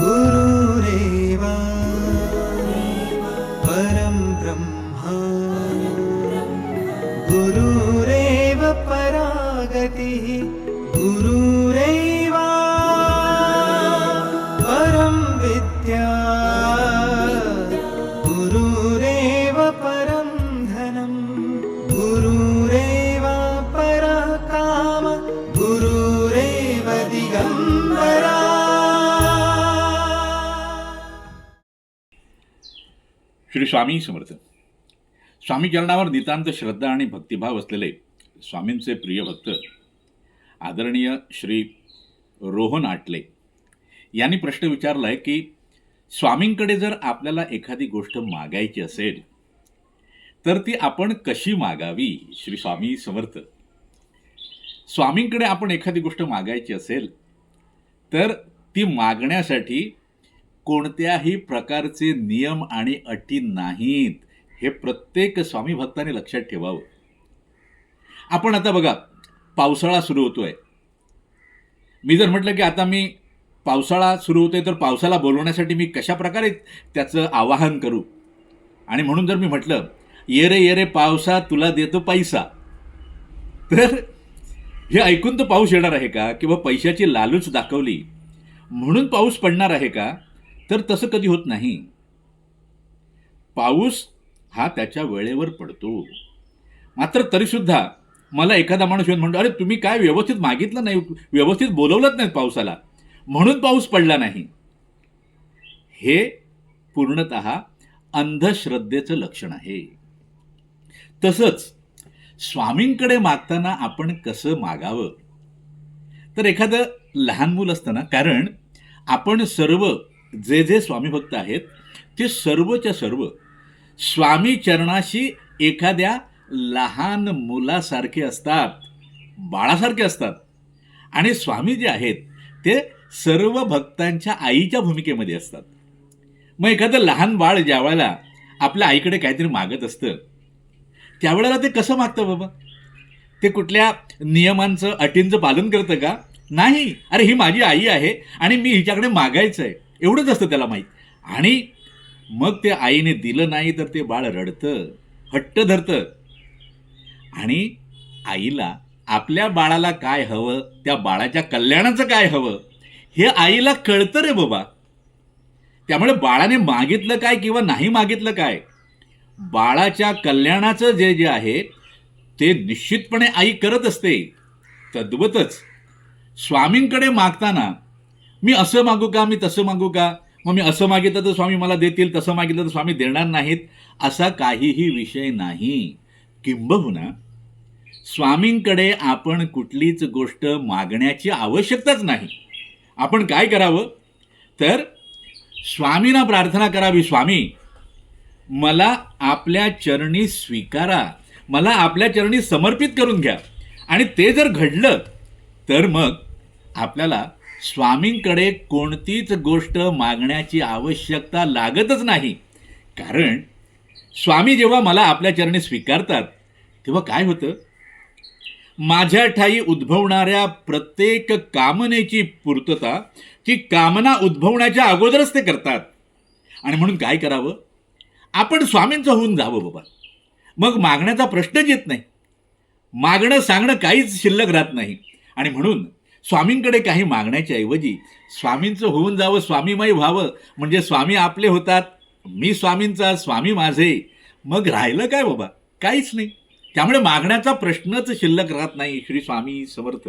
गुरुरेवा। परं ब्रह्मा। गुरुरेव परागतिः। गुरुरेवा श्री स्वामी समर्थ. स्वामी चरणावर नितांत श्रद्धा आणि भक्तिभाव असलेले स्वामींचे प्रिय भक्त आदरणीय श्री रोहन आटले यांनी प्रश्न विचारला आहे की स्वामींकडे जर आपल्याला एखादी गोष्ट मागायची असेल तर ती आपण कशी मागावी? श्री स्वामी समर्थ. स्वामींकडे आपण एखादी गोष्ट मागायची असेल तर ती मागण्यासाठी कोणत्याही प्रकारचे नियम आणि अटी नाहीत हे प्रत्येक स्वामी भक्ताने लक्षात ठेवावं. आपण आता बघा पावसाळा सुरू होतोय. मी जर म्हटलं की आता मी पावसाळा सुरू होतोय तर पावसाला बोलवण्यासाठी मी कशा प्रकारे त्याचं आवाहन करू? आणि म्हणून जर मी म्हटलं ये रे ये रे पावसा तुला देतो पैसा. तर हे ऐकून तर पाऊस येणार आहे का? किंवा पैशाची लालूच दाखवली. म्हणून पाऊस पडणार आहे का? तर तसं कधी होत नाही. पाऊस हा त्याच्या वेळेवर पडतो. मात्र तरीसुद्धा मला एखादा माणूस येऊन म्हणतो अरे तुम्ही काय व्यवस्थित मागितलं नाही? व्यवस्थित बोलवलंच नाही पावसाला. म्हणून पाऊस पडला नाही. हे पूर्णत अंधश्रद्धेचं लक्षण आहे. तसंच स्वामींकडे मागताना आपण कसं मागावं? तर एखादं लहान मूल असतं ना कारण आपण सर्व जे जे स्वामी भक्त आहेत ते सर्वच्या सर्व स्वामी चरणाशी एखाद्या लहान मुलासारखे असतात बाळासारखे असतात. आणि स्वामी जे आहेत ते सर्व भक्तांच्या आईच्या भूमिकेमध्ये असतात. मग एखादं लहान बाळ ज्या वेळेला आपल्या आईकडे काहीतरी मागत असतं त्यावेळेला ते कसं मागतं बाबा? ते कुठल्या नियमांचं अटींचं पालन करतं का? नाही. अरे ही माझी आई आहे आणि मी हिच्याकडे मागायचं आहे एवढंच असतं त्याला माहीत. आणि मग ते आईने दिलं नाही तर ते बाळ रडतं हट्ट धरतं. आणि आईला आपल्या बाळाला काय हवं त्या बाळाच्या कल्याणाचं काय हवं हे आईला कळतं रे बाबा. त्यामुळे बाळाने मागितलं काय किंवा नाही मागितलं काय बाळाच्या कल्याणाचं जे जे आहे ते निश्चितपणे आई करत असते. तद्वतच स्वामींकडे मागताना मी असं मागू का? मी तसं मागू का? मग मी असं मागितलं तर स्वामी मला देतील तसं मागितलं तर स्वामी देणार नाहीत असा काहीही विषय नाही. किंबहुना स्वामींकडे आपण कुठलीच गोष्ट मागण्याची आवश्यकताच नाही. आपण काय करावं? तर स्वामींना प्रार्थना करावी स्वामी मला आपल्या चरणी स्वीकारा. मला आपल्या चरणी समर्पित करून घ्या. आणि ते जर घडलं तर मग आपल्याला स्वामींकडे कोणतीच गोष्ट मागण्याची आवश्यकता लागतच नाही. कारण स्वामी जेव्हा मला आपल्या चरणी स्वीकारतात तेव्हा काय होतं? माझ्या ठाई उद्भवणाऱ्या प्रत्येक कामनेची पूर्तता ती कामना उद्भवण्याच्या अगोदरच ते करतात. आणि म्हणून काय करावं? आपण स्वामींचं होऊन जावं बाबा. मग मागण्याचा प्रश्नच येत नाही. मागणं सांगणं काहीच शिल्लक राहत नाही. आणि म्हणून स्वामींकडे काही मागण्याच्या ऐवजी स्वामींचं होऊन जावं स्वामीमय व्हावं म्हणजे स्वामी आपले होतात मी स्वामींचा स्वामी माझे मग राहिलं काय बाबा? काहीच नाही. त्यामुळे मागण्याचा प्रश्नच शिल्लक राहत नाही. श्री स्वामी समर्थ.